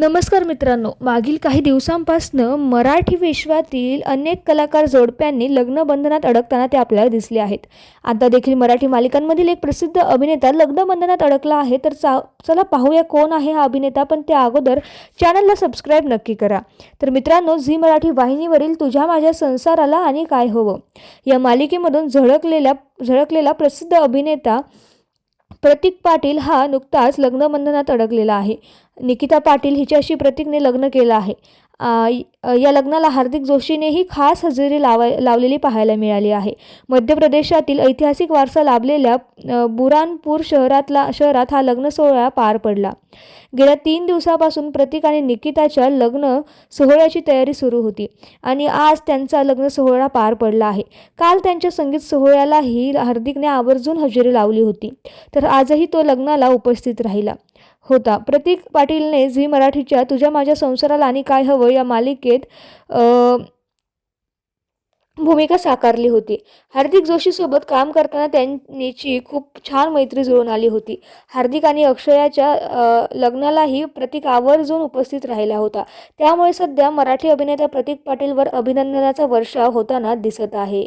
नमस्कार मित्रांनो मागील काही दिवसांपासनं मराठी विश्वातील अनेक कलाकार जोडप्यांनी लग्नबंधनात अडकताना ते आपल्याला दिसले आहेत. आता देखील मराठी मालिकांमधील एक प्रसिद्ध अभिनेता लग्नबंधनात अडकला आहे तर चा चला पाहूया कोण आहे हा अभिनेता पण त्या अगोदर चॅनलला सबस्क्राईब नक्की करा. तर मित्रांनो झी मराठी वाहिनीवरील तुझ्या माझ्या संसाराला आणि काय हवं? या मालिकेमधून झळकलेल्या झळकलेला प्रसिद्ध अभिनेता प्रतीक पाटील हा नुकताच लग्नबंधनात अडकलेला आहे. निकिता पाटील हिच्याशी प्रतीकने लग्न केलं आहे. या लग्नाला हार्दिक जोशीनेही खास हजेरी लावाय लावलेली पाहायला मिळाली आहे. मध्य प्रदेशातील ऐतिहासिक वारसा लाभलेल्या बुरानपूर शहरातला शहरात हा लग्न सोहळा पार पडला. गेल्या तीन दिवसापासून प्रतीक आणि निकिताच्या लग्न सोहळ्याची तयारी सुरू होती आणि आज त्यांचा लग्न सोहळा पार पडला आहे. काल त्यांच्या संगीत सोहळ्यालाही हार्दिकने आवर्जून हजेरी लावली होती. तर आजही तो लग्नाला उपस्थित राहिला. होता. प्रतीक पाटीलने झी मराठीच्या तुझ्या माझ्या संसाराला आणि काय हवं या मालिकेत भूमिका साकारली होती. हार्दिक जोशीसोबत काम करताना त्यांची खूप छान मैत्री जुळून आली होती. हार्दिक आणि अक्षयाच्या लग्नालाही प्रतीक आवर्जून उपस्थित राहिला होता. त्यामुळे सध्या मराठी अभिनेता प्रतीक पाटीलवर अभिनंदनाचा वर्षाव होताना दिसत आहे.